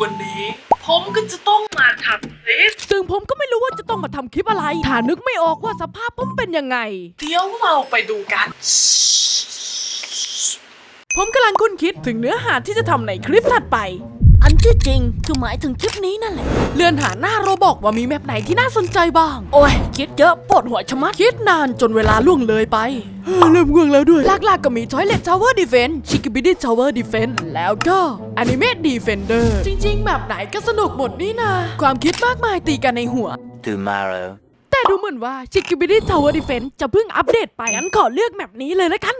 วันนี้ ผมก็จะต้องมาทำคลิปซึ่งผมก็ไม่รู้ว่าจะต้องมาทำคลิปอะไรถ้านึกไม่ออกว่าสภาพผมเป็นยังไง เดี๋ยวเราไปดูกันผมกำลังคุ้นคิดถึงเนื้อหาที่จะทำในคลิปถัดไป อันที่จริงคือหมายถึงคลิปนี้นั่นแหละ เลื่อนหาหน้าโรบอกว่ามีแมปไหนที่น่าสนใจบ้าง โอ้ย คิดเยอะปวดหัวชะมัด คิดนานจนเวลาล่วงเลยไปเฮ้ยเริ่มง่วงแล้วด้วย หลักๆก็มี Toilet Tower Defense Shikibidi Tower Defense แล้วก็ Anime Defender จริงๆแบบไหนก็สนุกหมดนี่นะ ความคิดมากมายตีกันในหัว tomorrow. แต่ดูเหมือนว่า Shikibidi Tower Defense จะเพิ่งอัปเดตไปงั้นขอเลือกแมปนี้เลยละกัน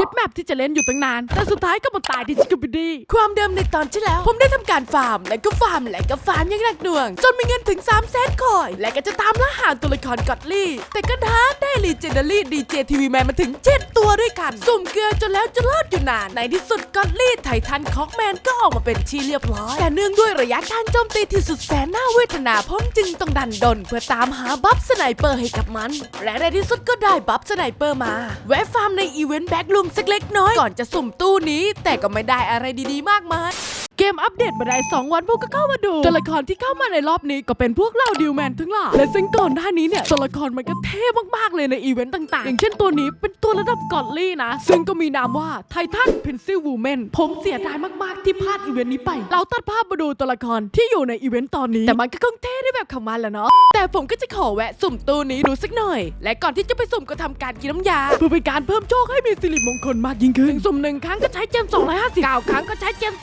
คิดแมปที่จะเล่นอยู่ตั้งนาน แต่สุดท้ายก็มาตายที่ Shikibidi ความเดิมในตอนที่แล้ว ผมได้ทำการฟาร์ม และก็ฟาร์ม และก็ฟาร์มอยังหนักหน่วง จนมีเงินถึง3 0 0แสนคอย และก็จะตามล่าหาตัวละครกอดลี่ แต่ก็ท้าได้ลีเจนเดารี่ดีเจทีวีแมนมาถึง7ตัวด้วยกัน สุ่มเกลือจนแล้วจะรอดอยู่นาน ในที่สุดกอดลี่ไททันคอกแมนก็ออกมาเป็นที่เรียบร้อย แต่เนื่องด้วยระยะการโจมตีที่สุดแสนน่าเวทนาผมจึงต้องดันดนเพื่อตามหาบัฟสไนเปอร์ให้กับมัน และในที่สุดก็ได้บัฟสไนเปอร์มาแวะฟาร์มในอีเวนต์แบ็กลูมสักเล็กน้อยก่อนจะสุ่มตู้นี้ แต่ก็ไม่ได้อะไรดีๆ มากมาย เกมอัปเดตมาได้ 2 วันพวกก็เข้ามาดู ตัวละครที่เข้ามาในรอบนี้ก็เป็นพวกเหล่าดิวแมนทั้งหลาย และซึ่งก่อนหน้านี้เนี่ยตัวละครมันก็เท่มากๆเลยในอีเวนต์ต่างๆ อย่างเช่นตัวนี้เป็นตัวระดับกอดลี่นะ ซึ่งก็มีนามว่าไททันเพนซิลวูแมนผมเสียดายมากๆที่พลาดอีเวนต์นี้ไป เราตัดภาพมาดูตัวละครที่อยู่ในอีเวนต์ตอนนี้ แต่มันก็คงเท่ได้แบบของมันแหละเนาะ แต่ผมก็จะขอแวะสุ่มตู้นี้ดูสักหน่อย และก่อนที่จะไปสุ่มก็ทำการกินน้ำยา เพื่อเป็นการเพิ่มโชคให้มีสิริมงคลมากยิ่งขึ้น สุ่มหนึ่งครั้งก็ใช้เจม250 9ครั้งก็ใช้เจม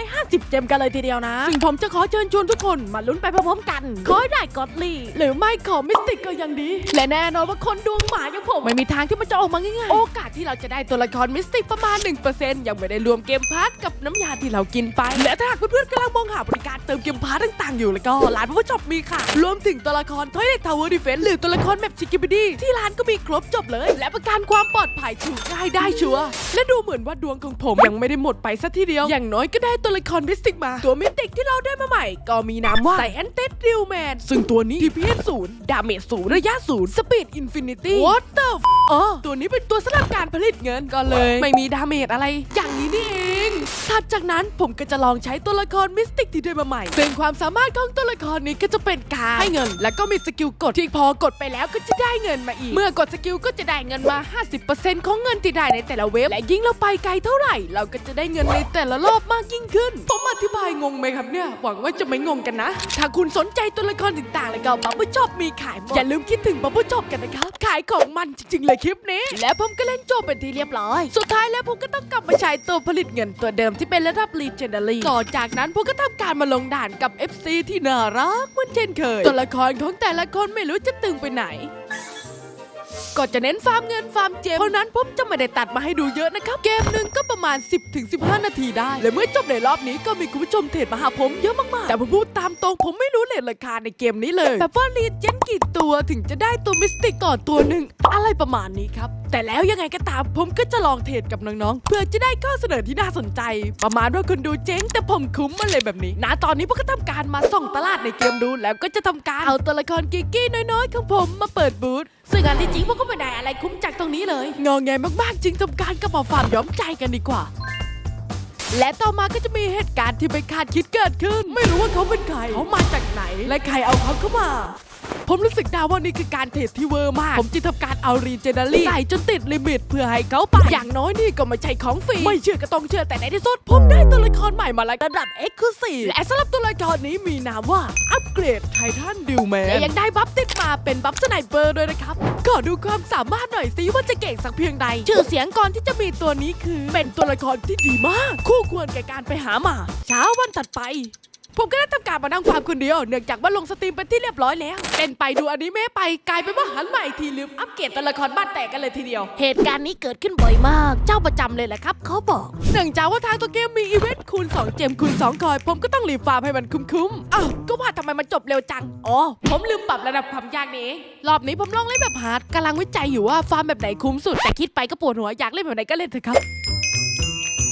2,250 เจมกันเลยทีเดียวนะ ซึ่งผมจะขอเชิญชวนทุกคนมาลุ้นไปพร้อมๆกัน ขอให้ได้กอดลี่ หรือไม่ขอมิสติกก็ยังดี และแน่นอนว่าคนดวงหมาอย่างผม ไม่มีทางที่มันจะออกมาง่ายๆ โอกาสที่เราจะได้ตัวละครมิสติกประมาณ 1%ยังไม่ได้รวมเกมพาร์ทกับน้ำยาที่เรากินไป และถ้าหากเพื่อนๆกำลังมองหาบริการเติมเกมพาร์ทต่างๆ อยู่แล้วก็ร้านพาวเวอร์ช็อปมีค่ะ รวมถึงตัวละครทอยเลททาวเวอร์ดิเฟนหรือตัวละครแมปชิกิบิดี้ที่ร้านก็มีครบจบเลย และประกันความปลอดภัยถูกง่ายได้ชัวร์และดูเหมือนว่าดวงของผมยังไม่ได้หมดไปสัทีเดียวอย่างน้อยก็ได้ตัวละครมิสติกมา ตัวมิสติกที่เราได้มาใหม่ ก็มีนามว่าไซแอนเต็ดริวแมน ซึ่งตัวนี้ DPS ศูนย์ดาเมจศูนย์ระยะศูนย์สปีดอินฟินิตี้ What the f อ๋อตัวนี้เป็นตัวสำหรับการผลิตเงินก็เลย ไม่มีดาเมจอะไร อย่างนี้นี่เองถัดจากนั้นผมก็จะลองใช้ตัวละครมิสติกที่ได้มาใหม่ซึ่งความสามารถของตัวละครนี้ก็จะเป็นการให้เงิน แล้วก็มีสกิลกดที่พอกดไปแล้วก็จะได้เงินมาอีก เมื่อกดสกิลก็จะได้เงินมา 50%ของเงินที่ได้ในแต่ละเว็บและยิ่งเราไปไกลเท่าไหร่ เราก็จะได้เงินในแต่ละรอบมากยิ่งขึ้นผมอธิบายงงไหมครับเนี่ย หวังว่าจะไม่งงกันนะ ถ้าคุณสนใจตัวละครต่างๆ แล้วก็บับเบิ้ลช็อปมีขายหมด อย่าลืมคิดถึงบับเบิ้ลช็อปกันนะครับ ขายของมันจริงๆ เลยคลิปนี้ และผมก็เล่นจบเป็นที่เรียบร้อย สุดท้ายแล้วผมก็ต้องกลับมาใช้ตัวผลิตเงินตัวเดิมที่เป็นระดับ Legendary ต่อจากนั้นผมก็ทำการมาลงด่านกับ FC ที่น่ารักเหมือนเช่นเคย ตัวละครของแต่ละคนไม่รู้จะตึงไปไหน ก็จะเน้นฟาร์มเงินฟาร์มเจมเพราะนั้นผมจะไม่ได้ตัดมาให้ดูเยอะนะครับ เกมหนึ่งก็ประมาณ 10ถึง15 นาทีได้ และเมื่อจบในรอบนี้ก็มีคุณผู้ชมเทรดมาหาผมเยอะมากๆ แต่ผมพูดตามตรงผมไม่รู้เลทราคาในเกมนี้เลย แบบว่ารีดเจนกี่ตัวถึงจะได้ตัวมิสติกก่อนตัวหนึ่งอะไรประมาณนี้ครับ แต่แล้วยังไงก็ตามผมก็จะลองเทรดกับน้องๆ เพื่อจะได้ข้อเสนอที่น่าสนใจ ประมาณว่าคุณดูเจ๊งแต่ผมคุ้มมาเลยแบบนี้นะตอนนี้ผมก็ทำการมาส่องตลาดในเกมดู แล้วก็จะทำการเอาตัวละครกิกกี้น้อยๆของผมมาเปิดบูธ ซึ่งอันที่จริงผมก็ไม่ได้อะไรคุ้มจากตรงนี้เลยงอแงมากๆ จึงทำการกระเป๋าฟาร์มย้อมใจกันดีกว่า และต่อมาก็จะมีเหตุการณ์ที่ไม่คาดคิดเกิดขึ้น ไม่รู้ว่าเขาเป็นใครเขามาจากไหน และใครเอาเขาเข้ามา ผมรู้สึกด้ว่านี่คือการเทรดที่เวอร์มาก ผมจึงทำการเอารีเจน a รี่ใส่จนติดลิมิตเพื่อให้เขาไป อย่างน้อยนี่ก็ไม่ใช่ของฟรี ไม่เชื่อก็ต้องเชื่อแต่ในที่สุดผมได้ตัวละครใหม่มาแล้วระดับ e x c l u s i v e และสำหรับตัวละครนี้มีนามว่าอัปเกรดไททันดิวแมนและยังได้บัฟติดมาเป็นบัฟสไนเปอร์ด้วยนะครับ ขอดูความสามารถหน่อยสิว่าจะเก่งสักเพียงใดชื่อเสียงก่อนที่จะมีตัวนี้คือ เป็นตัวละครที่ดีมาก คู่ควรแก่การไปหามา เช้าวันตัดไป ผมก็ได้ทำการมานั่งฟามคนเดียว เนื่องจากว่าลงสตรีมเป็นที่เรียบร้อยแล้วเต้นไปดูอนิเมะไปกลายเป็นว่าหันมาอีกทีลืมอัปเกรดตัวละครบ้านแตกกันเลยทีเดียว เหตุการณ์นี้เกิดขึ้นบ่อยมาก เจ้าประจำเลยแหละครับ เขาบอก เนื่องจากว่าทางตัวเกมมีอีเวนต์คูณ 2 เจมคูณ 2 คอย ผมก็ต้องรีบฟาร์มให้มันคุ้มๆอ้าวก็ว่าทำไมมันจบเร็วจัง อ๋อ ผมลืมปรับระดับความยากนี่เองรอบนี้ผมลองเล่นแบบฮาร์ดกำลังวิจัยอยู่ว่าฟาร์มแบบไหนคุ้มสุด แต่คิดไปก็ปวดหัวอยากเล่นแบบไหนก็เล่นเถอะครับ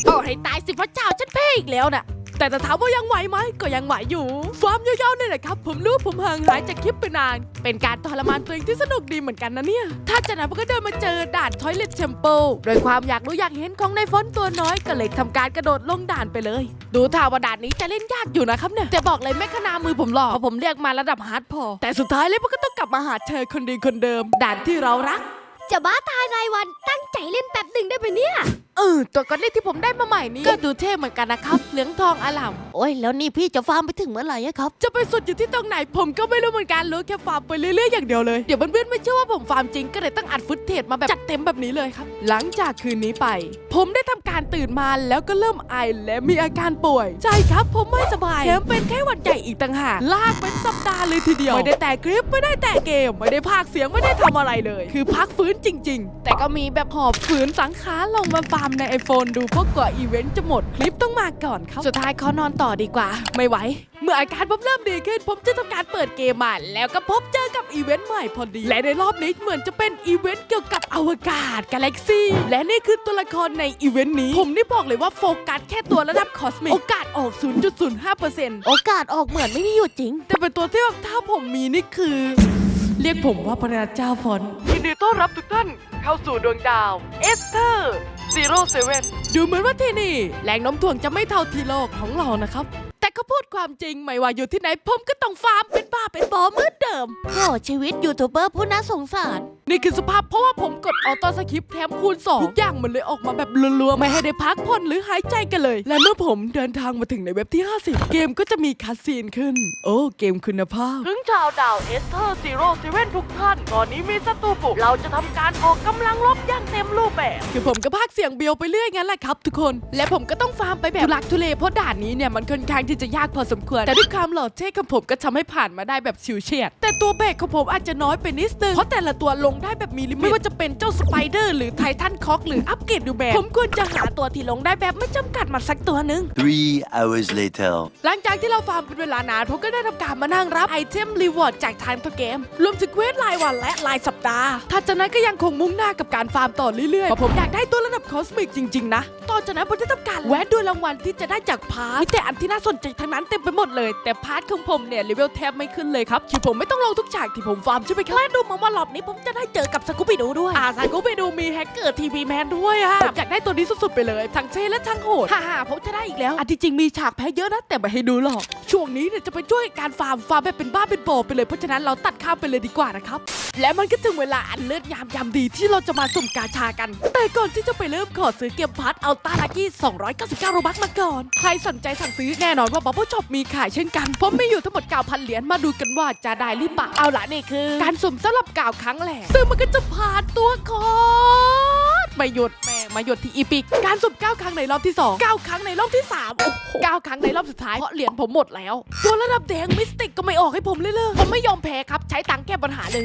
โอ้ให้ตายสิพระเจ้าฉันเพ่อีกแล้วน่ะ แต่ถ้าถามว่ายังไหวไหมก็ยังไหวอยู่ฟาร์มยาวๆนี่แหละครับ ผมรู้ผมห่างหายจากคลิปไปนาน เป็นการทรมานตัวเองที่สนุกดีเหมือนกันนะเนี่ย ถ้าจากนั้นผมก็เดินมาเจอด่าน Toilet Temple โดยความอยากรู้อยากเห็นของในฟอนตัวน้อยก็เลยทำการกระโดดลงด่านไปเลย ดูท่าว่าด่านนี้จะเล่นยากอยู่นะครับเนี่ยแต่บอกเลยไม่ขนามือผมหรอกเพราะผมเรียกมาระดับฮาร์ดพอแต่สุดท้ายเลยมันก็ต้องกลับมาหาเธอคนดีคนเดิม ด่านที่เรารัก จะบ้าตายรายวันตั้งใจเล่นแป๊บหนึ่งได้ไหมเนี่ย เออตัวก้อนเล่นที่ผมได้มาใหม่นี้ก็ดูเท่เหมือนกันนะครับ เหลืองทองอลามโอ้ยแล้วนี่พี่จะฟาร์มไปถึงเมื่อไหร่อะครับ จะไปสุดอยู่ที่ตรงไหนผมก็ไม่รู้เหมือนกันรู้แค่ฟาร์มไปเรื่อยๆอย่างเดียวเลยเดี๋ยวเพื่อนๆไม่เชื่อว่าผมฟาร์มจริงก็เลยต้องอัดฟุตเทจมาแบบจัดเต็มแบบนี้เลยครับ หลังจากคืนนี้ไป ผมได้ทำการตื่นมาแล้วก็เริ่มไอและมีอาการป่วย ใช่ครับ ผมไม่สบายแถมเป็นแค่หวัดใหญ่อีกต่างหากลากเป็นสัปดาห์เลยทีเดียวไม่ได้แต่คลิปไม่ได้แต่เกมไม่ได้พากย์เสียงไม่ได้ทำอะไรเลย คือพักฟื้นจริง ๆ แต่ก็มีแบบหอบฝืนสังขารลงมาฟาร์มในไอโฟนดูเพราะกว่าอีเวนต์จะหมดคลิปต้องมาก่อนครับ สุดท้ายขอนอนต่อดีกว่า ไม่ไหว เมื่ออาการผมเริ่มดีขึ้น ผมจะทำการเปิดเกมมาแล้วก็พบเจอกับอีเวนต์ใหม่พอดี และในรอบนี้เหมือนจะเป็นอีเวนต์เกี่ยวกับอวกาศกาแล็กซี่และนี่คือตัวละครในอีเวนต์นี้ ผมนี่บอกเลยว่าโฟกัสแค่ตัวระดับคอสมิกโอกาสออก 0.05%โอกาสออกเหมือนไม่มีอยู่จริง แต่เป็นตัวที่แบบถ้าผมมีนี่คือ เรียกผมว่าพระเจ้าฟอนยินดีต้อนรับทุกท่านเข้าสู่ดวงดาว เอสเธอร์ ซีโร่เซเว่นดูเหมือนว่าที่นี่ แรงโน้มถ่วงจะไม่เท่าที่โลกของเรานะครับ แต่ก็พูดความจริง ไม่ว่าอยู่ที่ไหนผมก็ต้องฟาร์มเป็นบ้าเป็นบอเหมือนเดิม โอ้ชีวิตยูทูบเบอร์ผู้น่าสงสาร นี่คือสภาพเพราะว่าผมกดออโต้สคริปต์แถมคูณ2ทุกอย่างมันเลยออกมาแบบรัวๆ ไม่ให้ได้พักผ่อนหรือหายใจกันเลย และเมื่อผมเดินทางมาถึงในเว็บที่ 50 เกมก็จะมีคัสซีนขึ้น โอ้ เกมคุณภาพ ถึงชาวดาวเอสเทอร์ซีโร่เซเว่นทุกท่านตอนนี้มีศัตรูบุกเราจะทำการออกกำลังรบอย่างเต็มรูปแบบ คือผมก็พากย์เสียงเบียวไปเรื่อยงั้นแหละครับทุกคน และผมก็ต้องฟาร์มไปแบบทุลักทุเลเพราะด่านนี้เนี่ยมันค่อนข้างที่จะยากพอสมควร แต่ด้วยความหล่อเท่ของผมก็ทำให้ผ่านมาได้แบบชิวเฉียด แต่ตัวเบรกของผมอาจจะน้อยไปนิดนึง เพราะแต่ละตัวลงได้แบบมีลิมิต ไม่ว่าจะเป็นเจ้าสไปเดอร์หรือไททันคอกหรืออัปเกรดดูแบบผมควรจะหาตัวที่ลงได้แบบไม่จำกัดมาสักตัวหนึง Three hours later. หลังจากที่เราฟาร์มเป็นเวลานานผมก็ได้ทำการมานั่งรับไอเทมรีวอร์ดจากทางตัวเกม รวมถึงเควสรายวันและรายสัปดาห์ถัดจากนั้นก็ยังคงมุ่งหน้ากับการฟาร์มต่อเรื่อยๆเพราะผมอยากได้ตัวระดับคอสมิกจริงๆนะ ต่อจากนั้นผมได้ทำการแวะดูรางวัลที่จะได้จากพาร์ทมีแต่อันที่น่าสนใจทั้งนั้นเต็มไปหมดเลย แต่พาร์ทของผมเนี่ยเลเวลแทบไม่ขึ้นเลยครับคือผมไม่ต้องลงทุกฉากที่ผมฟาร์มใช่ไหมครับและดูมาว่ารอบนี้ผมจะได้เจอกับสกูปิดูด้วยอ่าสกูปิดูมีแฮกเกอร์ทีวีแมนด้วยอะผมอยากได้ตัวนี้สุดๆไปเลยทั้งเท่และทั้งโหดฮ่าๆผมจะได้อีกแล้วอันที่จริงมีฉากแพ้เยอะนะแต่ไม่ให้ดูหรอกช่วงนี้เนี่ยจะไปช่วยการฟาร์มฟาร์มแบบเป็นบ้าเป็นบอไปเลยเพราะฉะนั้นเราตัดข้ามไปเลยดีกว่านะครับและมันก็ถึงเวลาอันเลิศยามยามดีที่เราจะมาสุ่มกาชากัน แต่ก่อนที่จะไปเริ่มขอซื้อเกมพัทเอาตาลักกี้299โรบักมาก่อน ใครสนใจสั่งซื้อแน่นอนว่าบับเบิ้ลช็อปมีขายเช่นกัน ผมมีอยู่ทั้งหมด9,000เหรียญมาดูกันว่าจะได้หรือเปล่าเอาละนี่คือ การสุ่มสำหรับกาวครั้งแรกซึ่งมันก็จะผ่านตัวคอร์ส ไม่หยุดแม่งมาหยุดที่อีพิก การสุ่ม9ครั้งในรอบที่ 2 9 ครั้งในรอบที่3โอ้โห9ครั้งในรอบสุดท้ายเพราะเหรียญผมหมดแล้วตัวระดับแดงมิสติกก็ไม่ออกให้ผมเลยเลยผมไม่ยอมแพ้ครับ ใช้ตังค์แก้ปัญหาเลย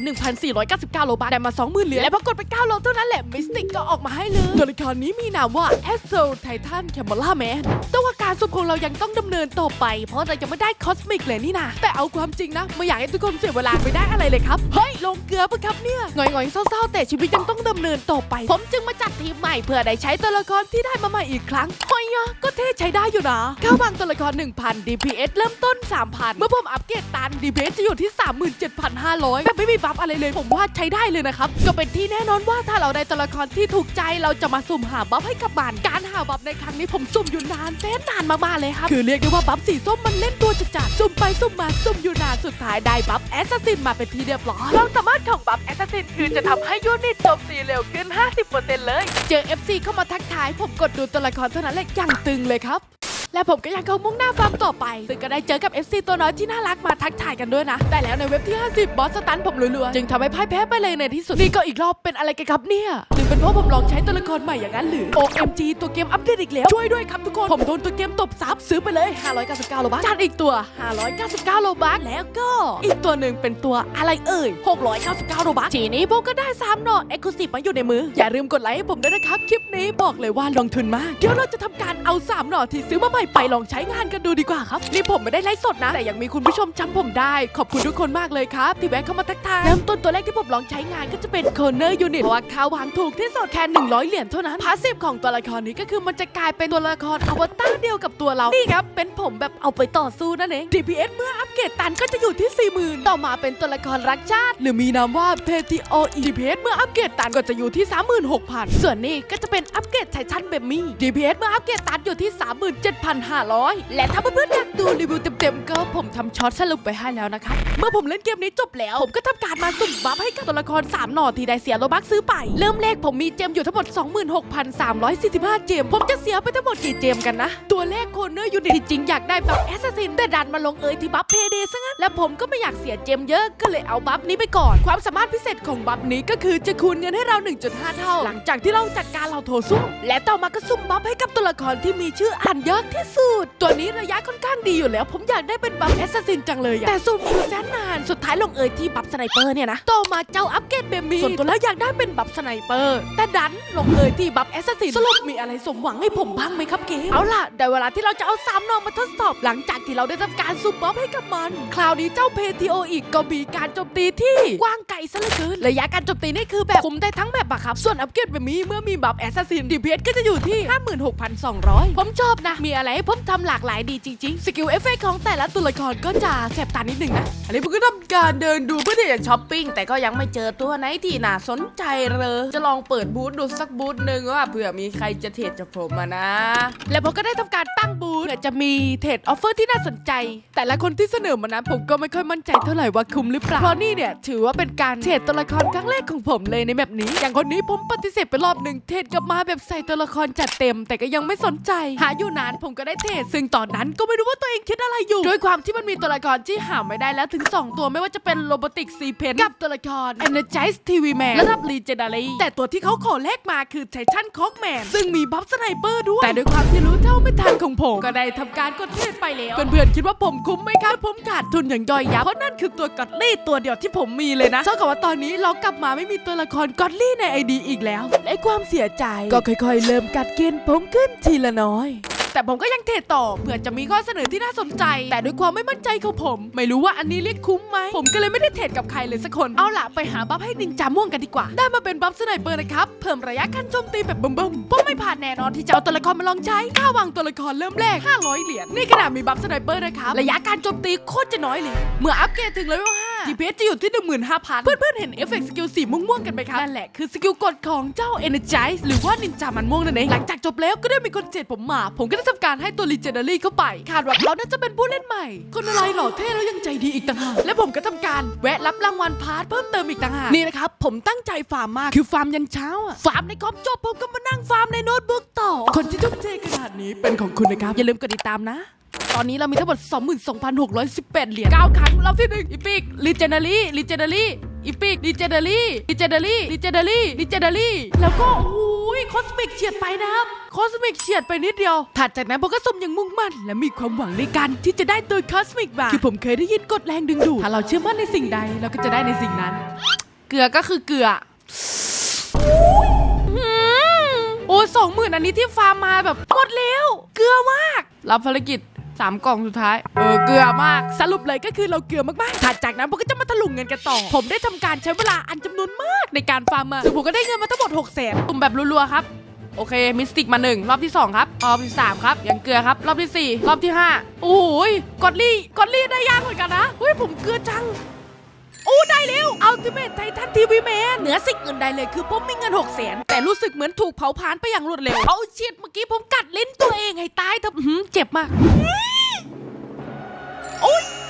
1,499 โลบาทได้มา 20,000เหรียญและพอกดไป9โลเท่านั้นแหละมิสติกก็ออกมาให้เลยตัวละครนี้มีนามว่า a s t r o Titan c a m e r a Man แต่ว่าการสุ่มของเรายังต้องดำเนินต่อไป เพราะเรายังไม่ได้คอสมิกเลยนี่นะแต่เอาความจริงนะไม่อยากให้ทุกคนเสียเวลาไม่ได้อะไรเลยครับเฮ้ยลงเกลือปะครับเนี่ยหงอยๆเศร้าๆแต่ชีวิตยังต้องดำเนินต่อไป ผมจึงมาจัดทีมใหม่เพื่อได้ใช้ตัวละครที่ได้มาใหม่อีกครั้งเฮ้ยอะก็เท่ใช้ได้อยู่นะข้าวบางตัวละคร 1,000 DPS เริ่มต้น 3,000 เมื่อผมอัปเกรดตัน DPS จะอยู่ที่ 37,500 แบบไม่มีบัฟอะไรเลยผมว่าใช้ได้เลยนะครับ ก็เป็นที่แน่นอนว่าถ้าเราได้ตัวละครที่ถูกใจเราจะมาสุ่มหาบัฟให้กับมันการหาบัฟในครั้งนี้ผมสุ่มอยู่นานแสนนานมากๆเลยครับคือเรียกได้ว่าบัฟสีส้มมันเล่นตัวจัดๆสุ่มไปสุ่มมาสุ่มอยู่นานสุดท้ายได้บัฟแอสซัสซินมาเป็นที่เรียบร้อยความสามารถของบัฟแอสซัสซินคือจะทำให้ยูนิตโจมตีเร็วขึ้น 50%เลยเจอ FC เข้ามาทักทาย ผมกดดูตัวละครเท่านั้นแหละอย่างตึงเลยครับ และผมก็ยังคงมุ่งหน้าฟาร์มต่อไปซึ่งก็ได้เจอกับ FC ตัวน้อยที่น่ารักมาทักทายกันด้วยนะ แต่แล้วในเว็บที่ 50 บอสสตันผมรัวๆ จึงทำให้พ่ายแพ้ไปเลยในที่สุด นี่ก็อีกรอบเป็นอะไรกันครับเนี่ย เป็นเพราะผมลองใช้ตัวละครใหม่อย่างนั้นหรือ OMG ตัวเกมอัปเดตอีกแล้ว ช่วยด้วยครับทุกคน ผมโดนตัวเกมตบซับซื้อไปเลย 599โลบัคจานอีกตัว 599โลบัคแล้วก็ อีกตัวหนึ่งเป็นตัวอะไรเอ่ย 699โลบัคทีนี้ผมก็ได้3หน่อ Exclusive มาอยู่ในมือ อย่าลืมกดไลค์ให้ผมด้วยนะครับ คลิปนี้บอกเลยว่าลงทุนมาก เดี๋ยวเราจะทำการเอา3หน่อที่ซื้อมาใหม่ไปลองใช้งานกันดูดีกว่าครับ นี่ผมไม่ได้ไลฟ์สดนะ แต่ยังมีคุณผู้ชมจำผมได้ ขอบคุณทุกคนมากเลยครับที่แวะเข้ามาทักทายเริ่มต้นตัวแรกที่ผมลองใช้งานก็จะเป็น Corner Unit เพราะว่าค่าวางถูกที่ที่สุดแค่ 100 เหรียญเท่านั้นพาสซีฟของตัวละครนี้ก็คือมันจะกลายเป็นตัวละครอวตารเดียวกับตัวเรา นี่ครับ เป็นผมแบบเอาไปต่อสู้นั่นเอง DPS เมื่ออัปเกรดตันก็จะอยู่ที่ 40,000 ต่อมาเป็นตัวละครรักชาติ หรือมีนามว่าเพติโออี DPS เมื่ออัปเกรดตันก็จะอยู่ที่ 36,000 ส่วนนี้ก็จะเป็นอัปเกรดไททันเบมมี่ DPS เมื่ออัปเกรดตันอยู่ที่ 37,500 และถ้าเพื่อนๆอยากดูรีวิวเต็มๆก็ผมทำช็อตสรุปไปให้แล้วนะครับเมื่อผมเล่นเกมนี้จบแล้ว ผมก็ทำการมาสุ่มบัฟให้กับตัวละคร3หน่อที่ได้เสียโลบักซื้อไปเริ่มแรกผมมีเจมอยู่ทั้งหมด 26,345 เจม ผมจะเสียไปทั้งหมดกี่เจมกันนะ ตัวเลขโคเนอร์ยูนิตจริงอยากได้บัฟแอสซัสซินแต่ดันมาลงเอยที่บัฟเพเดซะงั้นและผมก็ไม่อยากเสียเจมเยอะก็เลยเอาบัฟนี้ไปก่อน ความสามารถพิเศษของบัฟนี้ก็คือจะคูณเงินให้เรา 1.5 เท่า หลังจากที่เราจัดการเราโถซุ่มและต่อมาก็ซุ่มบัฟให้กับตัวละครที่มีชื่ออ่านยากที่สุด ตัวนี้ระยะค่อนข้างดีอยู่แล้ว ผมอยากได้เป็นบัฟแอสซัสซินจังเลยแต่สุ่มอยู่แสนนานสุดท้ายลงเอยที่บัฟสไนเปอร์เนี่ยนะต่อมาเจ้าอัปเกรดเบมีส่วนตัวแล้วอยากได้เป็นบัฟสไนเปอร์แต่ดันลงเอยที่บัฟแอสซัสซินสรุปมีอะไรสมหวังให้ผมบ้างไหมครับเกมเอาล่ะได้เวลาที่เราจะเอาสามนองมาทดสอบหลังจากที่เราได้ทำการซุ่มบัฟให้กับมัน คราวนี้เจ้าเพทีโออีกก็มีการโจมตีที่กว้างไกลซะเหลือเกินระยะการโจมตีนี่คือแบบคุมได้ทั้งแบบอะครับส่วนอัปเกรดแบบนี้เมื่อมีบัฟแอสซัสซินดีพีเอสก็จะอยู่ที่ 56,200 ผมชอบนะ มีอะไรให้ผมทำหลากหลายดีจริงๆสกิลเอฟเฟกของแต่ละตัวละครก็จะแสบตานิดนึงนะอันนี้ผมก็ทำการเดินดูเพื่อที่จะช้อปปิ้งแต่ก็ยังไม่เจอตัวไหนที่น่าสนใจเลยจะลองเปิดบูธดูสักบูธหนึ่งว่าเผื่อมีใครจะเทรดจากผมนะ แล้วผมก็ได้ทำการตั้งบูธเผื่อจะมีเทรดออฟเฟอร์ที่น่าสนใจ แต่ละคนที่เสนอมานะผมก็ไม่ค่อยมั่นใจเท่าไหร่ว่าคุ้มหรือเปล่าเพราะนี่เนี่ยถือว่าเป็นการเทรดตัวละครครั้งแรกของผมเลยในแบบนี้ อย่างคนนี้ผมปฏิเสธไปรอบหนึ่งเทรดกลับมาแบบใส่ตัวละครจัดเต็ม แต่ก็ยังไม่สนใจ หาอยู่นานผมก็ได้เทรดซึ่งตอนนั้นก็ไม่รู้ว่าตัวเองคิดอะไรอยู่ด้วยความที่มันมีตัวละครที่หาไม่ได้แล้วถึง 2 ตัวไม่ว่าจะเป็นโรบอติกซีเพนกับตัวละคร Energize TV Man ระดับ Legendary แต่ตัวที่เขาขอแลกมาคือไททันคอกแมนซึ่งมีบัฟสไนเปอร์ด้วย แต่ด้วยความที่รู้เท่าไม่ทันของผม ก็ได้ทำการกดเทรดไปแล้วเพื่อนๆคิดว่าผมคุ้มไหมครับผมขาดทุนอย่างย่อยยับเพราะนั่นคือตัวกอดลี่ตัวเดียวที่ผมมีเลยนะเท่ากับว่าตอนนี้เรากลับมาไม่มีตัวละครกอดลี่ในไอดีอีกแล้วและความเสียใจก็ค่อย ๆ เริ่มกัดกินผมขึ้นทีละน้อย แต่ผมก็ยังเทรดต่อเผื่อจะมีข้อเสนอที่น่าสนใจ แต่ด้วยความไม่มั่นใจของผม ไม่รู้ว่าอันนี้เรียกคุ้มไหมผมก็เลยไม่ได้เทรดกับใครเลยสักคนเอาล่ะไปหาบัฟให้นินจาม่วงกันดีกว่า ได้มาเป็นบัฟสไนเปอร์นะครับเพิ่มระยะการโจมตีแบบบึ้มๆผมไม่ผ่านแน่นอนที่จะเอาตัวละครมาลองใช้ค่าวางตัวละครเริ่มแรก500เหรียญนี่ขนาดมีบัฟสไนเปอร์นะครับระยะการโจมตีโคตรจะน้อยเลยเมื่ออัปเกรดถึงเลเวล5 GPS จะอยู่ที่ 15,000 เพื่อนๆเห็นเอฟเฟกต์สกิลสีม่วงๆกันไหมครับนั่นแหละคือสกิลกดของเจ้า Energize หรือว่านินจามันม่วงนั่นเองหลังจากจบแล้วก็ได้มีคนเจ็ดผมมา ผมก็ได้ทำการให้ตัว Legendary เข้าไปคาดว่าเขาน่าจะเป็นผู้เล่นใหม่ คนอะไรหล่อเท่แล้วยังใจดีอีกต่างหากและผมก็ทำการแวะรับรางวัลพาร์ทเพิ่มเติมอีกต่างหากนี่นะครับผมตั้งใจฟาร์มมากคือฟาร์มยันเช้าอะฟาร์มในคอมจบผมก็มานั่งฟาร์มในโน้ตบุ๊กต่อ คนที่ทุ่มเทขนาดนี้เป็นของคุณนะครับอย่าลืมกดติดตามนะ ตอนนี้เรามีทั้งหมด 22,618 เหรียญ9ครั้งรอบที่หนึ่งอีพิกลิเจนดารี่ลิเจนารี่อีพิกลิเจนดารี่ลิเจนดารี่ลิเจนดารี่ลิเจนารี่แล้วก็โอ้ยคอสมิกเฉียดไปนะครับคอสมิกเฉียดไปนิดเดียว ถัดจากนั้นผมก็สมยังมุ่งมั่น และมีความหวังในการที่จะได้ตัวคอสมิกมาคือผมเคยได้ยินกฎแรงดึงดูดถ้าเราเชื่อมั่นในสิ่งใดเราก็จะได้ในสิ่งนั้น เกลือก็คือเกลือโอ้สองหมื่นอันนี้ที่ฟาร์มมาแบบหมดแล้ว เกลือมาก รับภารกิจ สามกล่องสุดท้าย เออ เกลือมาก สรุปเลยก็คือเราเกลือมากๆถัดจากนั้นผมก็จะมาถลุงเงินกันต่อ ผมได้ทำการใช้เวลาอันจำนวนมากในการฟาร์มมาผมก็ได้เงินมาทั้งหมด6กแสนตุ่มแบบรัวๆครับ โอเค มิสติกมาหนึ่งรอบที่ 2 ครับ รอบที่ 3 ครับ ยังเกลือครับ รอบทีสี่4 รอบที่ 5 โอ้โหยกอดลี่กอดลี่ได้ยากเหมือนกันนะเฮ้ยผมเกลือจัง โอ้ได้แล้วอัลติเมทไททันทีวีแมนเหนือสิ่งอื่นใดเลยคือผมมีเงินหกแสนแต่รู้สึกเหมือนถูกเผาผลาญไปอย่างรวดเร็วเอาเชียดเมื่อกี้ผมกัดลิ้นตัวเองให้ตายเถอะอื้อหือเจ็บมากโอ้ยอัล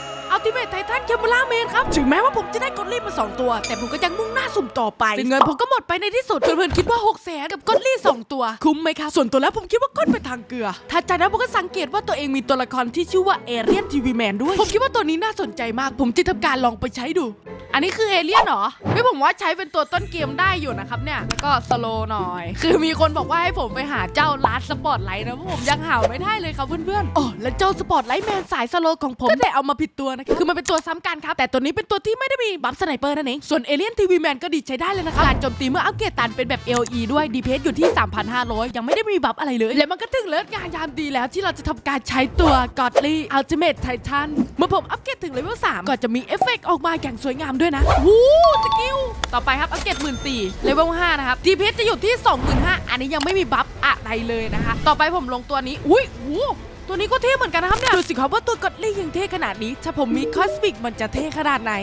ติเมทไททันเคมูล่าเมนครับ ถึงแม้ว่าผมจะได้กดลี่มา2ตัว แต่ผมก็ยังมุ่งหน้าสุ่มต่อไปซึ่งเงินผมก็หมดไปในที่สุดเพื่อนๆคิดว่า6กแสนกับกดลี่ 2 ตัว คุ้มไหมครับส่วนตัวแล้วผมคิดว่าก้นไปทางเกลือถัดจากนั้นผมก็สังเกตว่าตัวเองมีตัวละครที่ชื่อว่าเอเรียนทีวีแมนด้วย ผมคิดว่าตัวนี้น่าสนใจมาก ผมจะทำการลองไปใช้ดู อันนี้คือเอเลี่ยนเหรอไม่ผมว่าใช้เป็นตัวต้นเกมได้อยู่นะครับเนี่ยแล้วก็สโลหน่อย คือมีคนบอกว่าให้ผมไปหาเจ้าลาสสปอร์ตไลท์นะเพราะผมยังหาไม่ได้เลยครับเพื่อนๆอ๋อแล้วเจ้าสปอร์ตไลท์แมนสายสโลของผมก็ได้เอามาผิดตัวนะครับคือมันเป็นตัวซ้ำกันครับแต่ตัวนี้เป็นตัวที่ไม่ได้มีบัฟสไนเปอร์นั่นเองส่วนเอเลียนทีวีแมนก็ดีใช้ได้เลยนะครับการโจมตีเมื่ออัปเกรดตันเป็นแบบ LE ด้วยดีเพสอยู่ที่ 3,500 ยังไม่ได้มีบัฟอะไรเลย และมันก็ถึงเลิศงานยามดีแล้วที่เราจะทำการใช้ตัว Godly Ultimate Titan เมื่อผมอัปเกรดถึงเลเวล3ก็จะมีเอฟเฟกต์ออกมาอย่างสวยงามด้วยนะวู้สกิลต่อไปครับอัปเกรดหมื่นสี่เลเวล5นะครับดีเพสจะอยู่ที่ 25,000อันนี้ยังไม่มีบัฟอะไรเลยนะคะ ต่อไปผมลงตัวนี้อุ้ยโอ้ ตัวนี้ก็เท่เหมือนกันนะครับเนี่ย ดูสิครับว่าตัวกดลี่ยังเท่ขนาดนี้ ถ้าผมมีคอสมิกมันจะเท่ขนาดไหน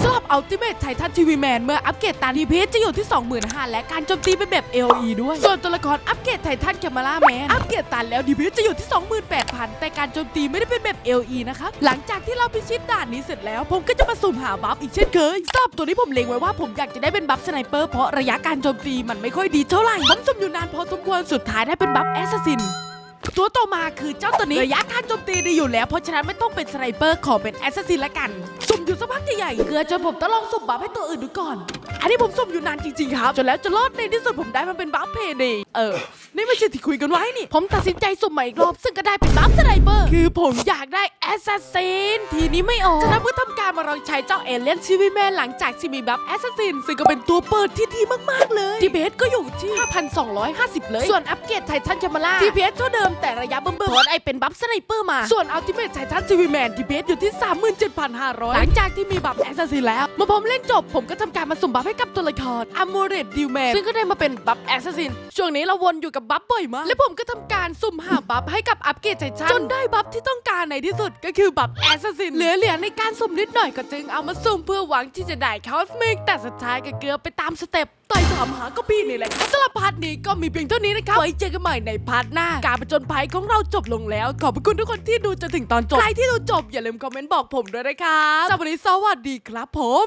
สำหรับ Ultimate Titan TV Man เมื่ออัปเกรดตาดีเพจะอยู่ที่ 25,000และการโจมตีเป็นแบบ LE ด้วย ส่วนตัวละครอัปเกรดไททันแคมาร่าแมนอัปเกรดตันแล้วดีเพจะอยู่ที่ 28,000 แต่การโจมตีไม่ได้เป็นแบบ LE นะครับ หลังจากที่เราพิชิตด่านนี้เสร็จแล้ว ผมก็จะมาสุ่มหาบัฟอีกเช่นเคยสำหรับตัวนี้ผมเล็งไว้ว่าผมอยากจะได้เป็นบัฟสไนเปอร์เพราะระยะการโจมตีมันไม่ค่อยดีเท่าไหร่ผมสุ่มอยู่นานพอสมควรสุดท้ายได้เป็นบัฟแอสซัสซิน ตัวต่อมาคือเจ้าตัวนี้ระยะการโจมตีดีอยู่แล้ว เพราะฉะนั้นไม่ต้องเป็นสไนเปอร์ขอเป็นแอสซัสซินละกัน สุ่มอยู่สักพักใหญ่ๆเกลือจนผมต้องลองสุ่มบัฟให้ตัวอื่นดูก่อน อันนี้ผมสุ่มอยู่นานจริงๆครับจนแล้วจะรอดในที่สุดผมได้มันเป็นบัฟเพย์เดย์เออ นี่ไม่ใช่ที่คุยกันไว้นี่ ผมตัดสินใจสุ่มใหม่อีกรอบซึ่งก็ได้เป็นบัฟสไนเปอร์ คือผมอยากได้แอสซัสซินทีนี้ไม่ออกฉะนั้นเมื่อทำการมาลองใช้เจ้าเอเลียนชีวิแมนหลังจากที่มีบัฟแอสซัสซินซึ่งก็เป็นตัวเปิดที่ดีมากๆเลยทีเบสก็อยู่ที่ 5,250 เลย ส่วนอัปเกรดไททันแคมาล่าทีเบสเท่าเดิมแต่ระยะเบิ่มๆเพราะไอเป็นบัฟสไนเปอร์มา ส่วนอัลติเมทไททันชีวิแมนทีเบสอยู่ที่ 37,500 หลังจากที่มีบัฟแอสซัสซินแล้วเมื่อผมเล่นจบผมก็ทำการมาสุ่มบัฟให้กับตัวละครอัมโมเรตดิวแมนซึ่งก็ได้มาเป็นบัฟแอสซัสซินช่วงนี้เราวนอยู่กับบัฟบ่อยมาก และผมก็ทำการสุ่มหาบัฟให้กับอัปเกรดไททันจนได้บัฟที่ต้องการในที่สุดก็คือบัฟแอสซัสซินเหลือเหรียญในการสุ่มนิดหน่อยก็จึงเอามาสุ่มเพื่อหวังที่จะได้คอสเมกแต่สุดท้ายก็เกือบไปตามสเต็ปต่อยถามหาก็พี่นี่แหละครับสำหรับพาร์ทนี้ก็มีเพียงเท่านี้นะครับไว้เจอกันใหม่ในพาร์ทหน้า การประจนภัยของเราจบลงแล้ว ขอบคุณทุกคนที่ดูจนถึงตอนจบใครที่ดูจบอย่าลืมคอมเมนต์บอกผมด้วยนะครับสวันนี้สวัสดีครับผม